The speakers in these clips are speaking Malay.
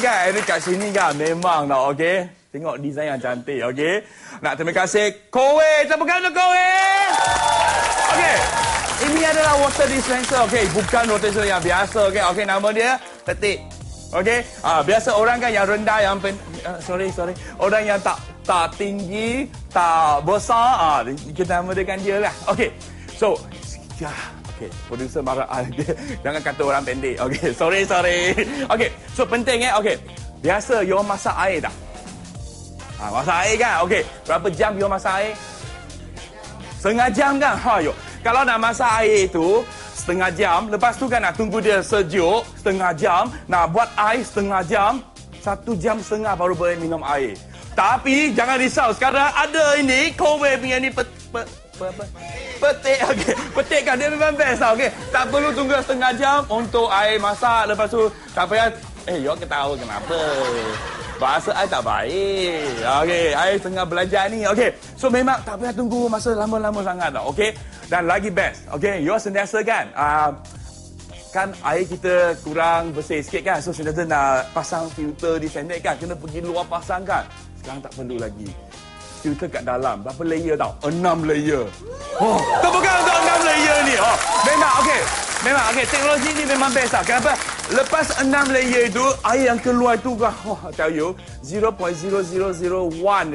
kan, Eric kat sini kan memang tau, okey. Tengok desain yang cantik, okey. Nak terima kasih Kowe, tepukan untuk Kowe. Okey. Ini adalah water dispenser, okey. Bukan water dispenser yang biasa, okey. Okey, nama dia Tetik. Okey. Ah, biasa orang kan yang rendah yang pen, uh, sorry, sorry. Orang yang tak tak tinggi, tak besar, ah, kita namakan dia lah. Okey. So, ya, okey, producer marah ah, jangan kata orang pendek. Okey, sorry, sorry. Okey, so penting eh. Okey. Biasa you masak air tak? Ha, masak air kan? Okey. Berapa jam you masak air? Setengah jam kan? Ha, yo. Kalau nak masak air itu setengah jam, lepas tu kan nak tunggu dia sejuk setengah jam, nak buat air setengah jam, satu jam setengah baru boleh minum air. Tapi jangan risau, sekarang ada ini Kowe punya ni pet, pet, pet, pet, petik okey. Petik kan dia memang best tau okey. Tak perlu tunggu setengah jam untuk air masak lepas tu tak payah eh yo ketawa kenapa? Bahasa air tak baik. Okey, air tengah belajar ni. Okey. So memang tak payah tunggu masa lama-lama sangat tau. Okey. Dan lagi best. Okey, you sentiasa kan uh, kan air kita kurang bersih sikit kan. So sentiasa nak pasang filter di sendek kan. Kena pergi luar pasang kan. Sekarang tak perlu lagi. Filter kat dalam. Berapa layer tau? Enam layer. Oh, tepukan untuk enam layer ni. Oh, memang okey. Memang okey. Teknologi ni memang best tau. Kenapa? Lepas enam layer itu, air yang keluar itu, oh, I tell you, 0.0001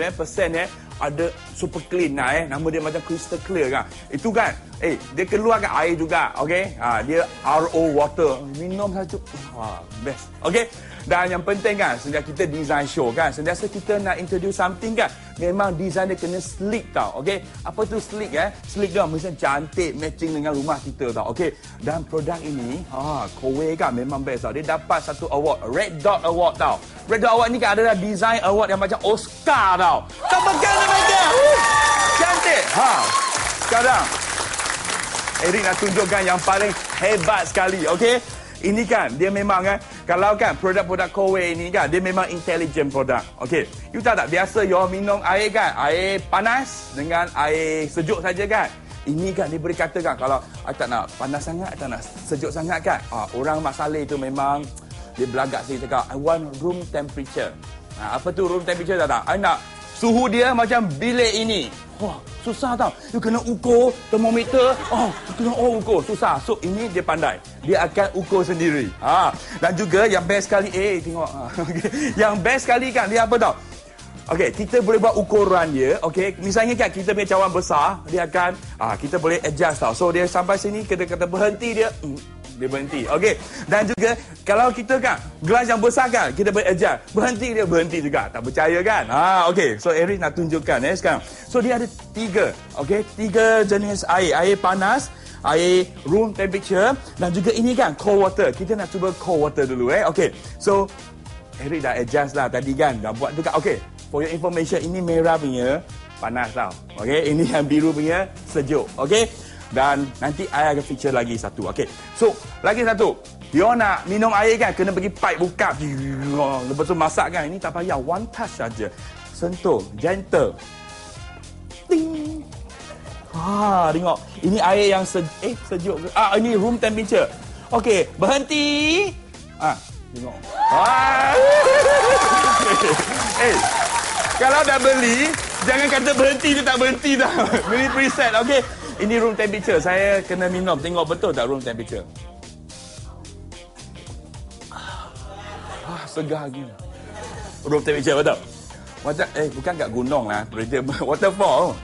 eh, eh, ada super clean lah eh. Nama dia macam crystal clear kan. Itu kan, eh, dia keluarkan air juga, okay? Ha, dia RO water. Minum saja, ha, best. Okay? Dan yang penting kan, sejak kita design show kan, sentiasa kita nak introduce something kan, memang design dia kena sleek tau, okay? Apa tu sleek eh? Sleek dia mesti cantik, matching dengan rumah kita tau, okay? Dan produk ini, ha, Kowe kan memang best tau. Dia dapat satu award, Red Dot Award tau. Red Dot Award ni kan adalah design award yang macam Oscar tau. Tepukan mereka! Cantik! Ha, sekarang, Eric nak tunjukkan yang paling hebat sekali, okay? Ini kan dia memang kan kalau kan produk-produk Kowe ini kan dia memang intelligent produk. Okey. You tahu tak biasa you minum air kan, air panas dengan air sejuk saja kan. Ini kan dia boleh katakan kalau I tak nak panas sangat, I tak nak sejuk sangat kan. Ah, orang masalah itu memang dia belagak sikit cakap I want room temperature. Nah, apa tu room temperature tak tak? I nak suhu dia macam bilik ini. Wah, susah tau. You kena ukur termometer. Oh, you kena oh, ukur. Susah. So, ini dia pandai. Dia akan ukur sendiri. Ha. Dan juga yang best sekali. Eh, tengok. Ha. yang best sekali kan, dia apa tau? Okey, kita boleh buat ukuran dia. Okey, misalnya kan kita punya cawan besar, dia akan ah kita boleh adjust tau. So dia sampai sini kita kata berhenti dia. Hmm, dia berhenti. Okey. Dan juga kalau kita kan gelas yang besar kan, kita boleh adjust. Berhenti dia berhenti juga. Tak percaya kan? Ha, okey. So Eric nak tunjukkan eh sekarang. So dia ada tiga, okey, tiga jenis air. Air panas, air room temperature dan juga ini kan cold water. Kita nak cuba cold water dulu eh. Okey. So Eric dah adjust lah tadi kan. Dah buat juga. Okey for your information ini merah punya panas tau. Okey, ini yang biru punya sejuk. Okey. Dan nanti saya akan feature lagi satu. Okey. So, lagi satu. Dia nak minum air kan kena pergi pipe buka. Lepas tu masak kan. Ini tak payah one touch saja. Sentuh, gentle. Ting. Ha, tengok. Ini air yang se eh sejuk ke? Ah, ini room temperature. Okey, berhenti. Ah, tengok. Ah. eh, kalau dah beli, jangan kata berhenti dia tak berhenti dah. Beli preset, okey. Ini room temperature. Saya kena minum. Tengok betul tak room temperature? Ah, segar lagi. Room temperature betul. Macam eh bukan kat gunung lah, waterfall.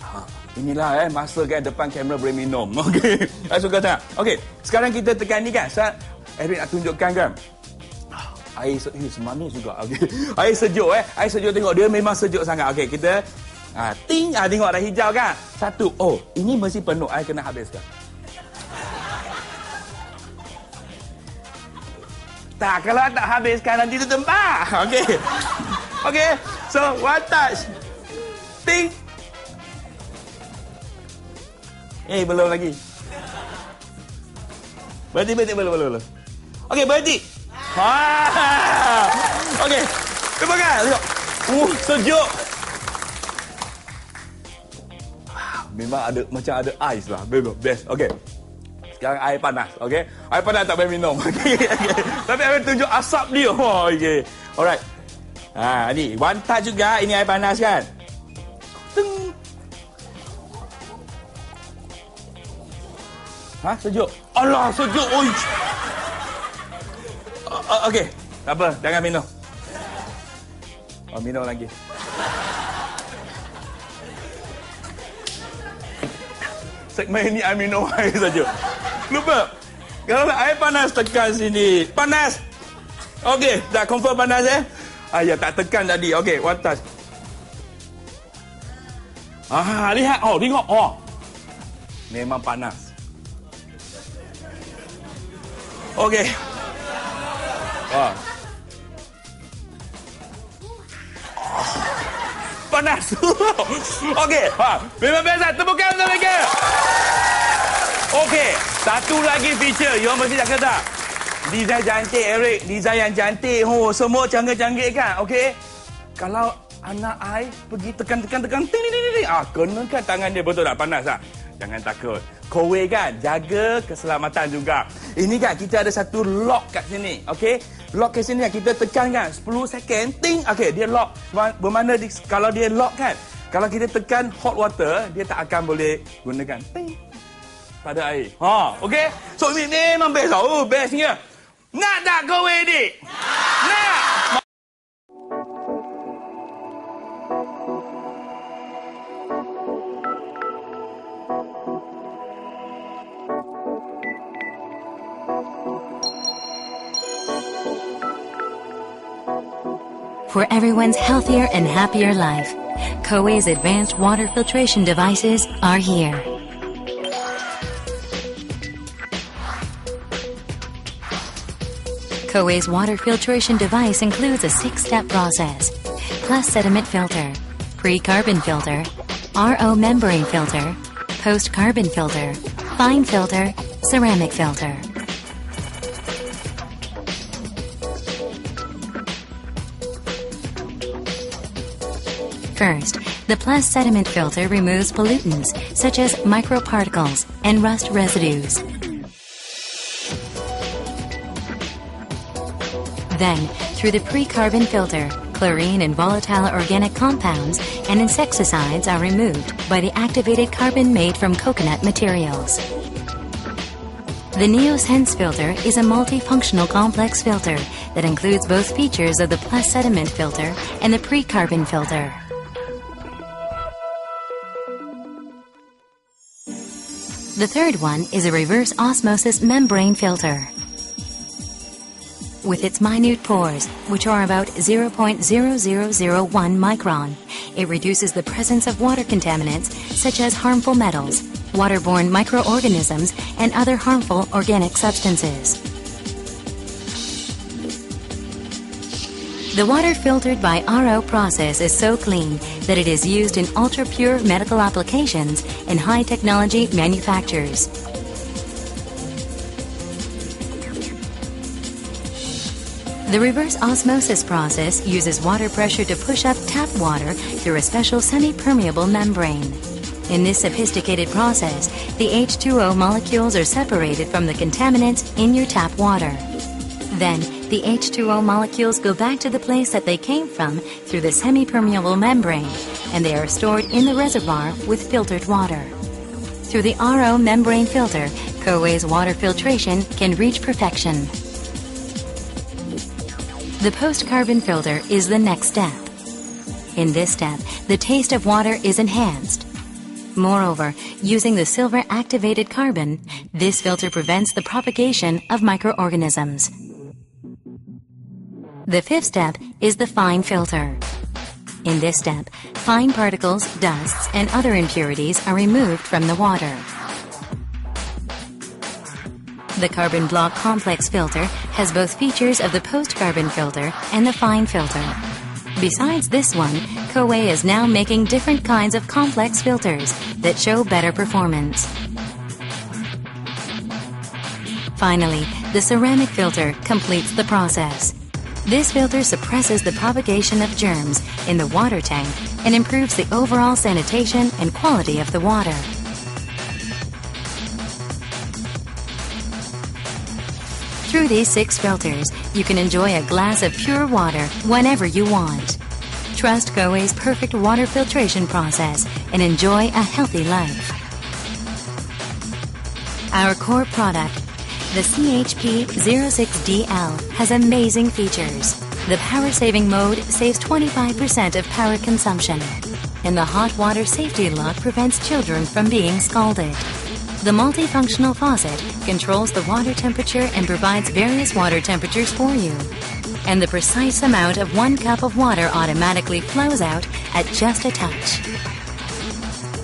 Ah, inilah eh masa kan depan kamera boleh minum. Okey. Saya suka tak? Okey. Sekarang kita tekan ni kan. Saya Eric nak tunjukkan kan air se eh, semanis juga. Okey. Air sejuk eh. Air sejuk tengok dia memang sejuk sangat. Okey, kita ah ting ah tengok dah hijau kan. Satu. Oh, ini mesti penuh. Air kena habiskan. Tak, kalau tak habiskan nanti tu tempat. Okey. Okey. So, one touch. Ting. Eh, belum lagi. Berhenti, berhenti, belum, belum, belum. Okey, berhenti. Ha. Okey. Cuba kan. Uh, sejuk. Memang ada macam ada ais lah. Best. Okey. yang air panas. Okey. Air panas tak boleh minum. Okay. Tapi saya tunjuk asap dia. Oh, okey. Alright. Ha, ni one touch juga. Ini air panas kan? Teng. Ha, sejuk. Allah, sejuk. Oi. Uh, okey. Tak apa, jangan minum. Oh, minum lagi. Segmen ini I minum air saja. Lupa. Kalau nak air panas tekan sini. Panas. Okey, dah confirm panas eh? Ah, ya, tak tekan tadi. Okey, touch. Ah, lihat. Oh, tengok. Oh. Memang panas. Okey. Oh. Panas. Okey. Ha, memang biasa. Tepukan untuk mereka. Okey. Satu lagi feature. You mesti nak kata. Design cantik, Eric. Design yang cantik. Oh, semua canggih-canggih kan. Okey. Kalau anak ai pergi tekan-tekan-tekan. Ting, ting, ting, ting. Ah, kenakan tangan dia betul tak panas tak? Jangan takut. Kowe kan jaga keselamatan juga. Ini kan kita ada satu lock kat sini. Okey. Lock kat sini kan kita tekan kan 10 second ting. Okey, dia lock. Bermakna di, kalau dia lock kan. Kalau kita tekan hot water, dia tak akan boleh gunakan ting pada air. Ha, okey. So ini memang best. Oh, bestnya. Nak tak dik? Nak. Nak. For everyone's healthier and happier life, Koei's advanced water filtration devices are here. Koei's water filtration device includes a six-step process. Plus sediment filter, pre-carbon filter, RO membrane filter, post-carbon filter, fine filter, ceramic filter. First, the Plus sediment filter removes pollutants such as microparticles and rust residues. Then, through the pre-carbon filter, chlorine and volatile organic compounds and insecticides are removed by the activated carbon made from coconut materials. The NeoSense filter is a multifunctional complex filter that includes both features of the Plus sediment filter and the pre-carbon filter. The third one is a reverse osmosis membrane filter. With its minute pores, which are about 0.0001 micron, it reduces the presence of water contaminants such as harmful metals, waterborne microorganisms, and other harmful organic substances. The water filtered by RO process is so clean that it is used in ultra pure medical applications and high technology manufacturers. The reverse osmosis process uses water pressure to push up tap water through a special semi-permeable membrane. In this sophisticated process, the H2O molecules are separated from the contaminants in your tap water. Then, the H2O molecules go back to the place that they came from through the semi-permeable membrane, and they are stored in the reservoir with filtered water. Through the RO membrane filter, Koei's water filtration can reach perfection. The post-carbon filter is the next step. In this step, the taste of water is enhanced. Moreover, using the silver activated carbon, this filter prevents the propagation of microorganisms. The fifth step is the fine filter. In this step, fine particles, dusts, and other impurities are removed from the water. The carbon block complex filter has both features of the post-carbon filter and the fine filter. Besides this one, Koei is now making different kinds of complex filters that show better performance. Finally, the ceramic filter completes the process. This filter suppresses the propagation of germs in the water tank and improves the overall sanitation and quality of the water. Through these six filters, you can enjoy a glass of pure water whenever you want. Trust Goe's perfect water filtration process and enjoy a healthy life. Our core product, the CHP06DL, has amazing features. The power saving mode saves 25% of power consumption, and the hot water safety lock prevents children from being scalded. The multifunctional faucet controls the water temperature and provides various water temperatures for you. And the precise amount of one cup of water automatically flows out at just a touch.